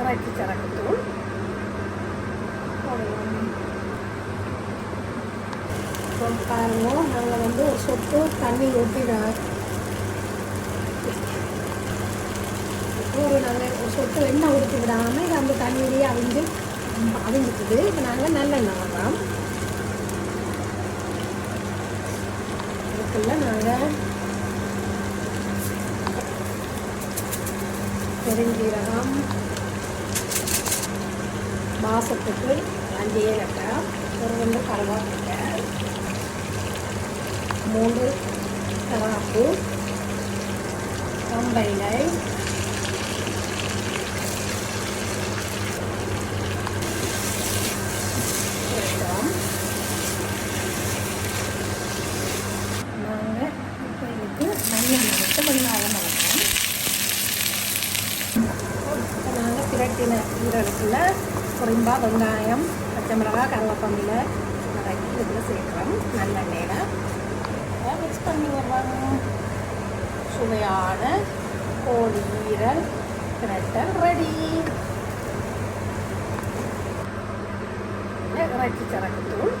இறைச்சி சரக்குத்தூள் போடுவோம் இப்போ பாருங்கள் நாங்கள் வந்து ஒரு சொட்டு தண்ணி ஊற்றிடுறோம் ஒரு நாங்கள் ஒரு சொட்டு எண்ணெய் ஊற்றி விடாமல் இது அந்த தண்ணியிலேயே அவிஞ்சு அவிஞ்சிக்குது இப்போ நாங்கள் நல்லெண்ணெய் வர்றோம் இதுக்குள்ள நாங்கள் பெருஞ்சீரகம் மாதத்துக்கு அஞ்சு ஏலக்காய் ஒரு ரெண்டு கருவாப்பிட்டை மூணு கராப்பு கம்பைலை நாங்கள் இப்போ இதுக்கு விட்டு வெங்காயம் நாங்கள் பிரட்டின ஈரலுக்குள்ள குறைம்பா வெங்காயம் பச்சை மிளகா கருவேப்பமில்லை வதக்கி இதில் சேர்க்குறோம் நல்லெண்ணெயில் மிக்ஸ் பண்ணி வருவாங்க சுவையான கோழி ஈரல் பிரட்டல் ரெடி இறைச்சி சரக்குத்தூள்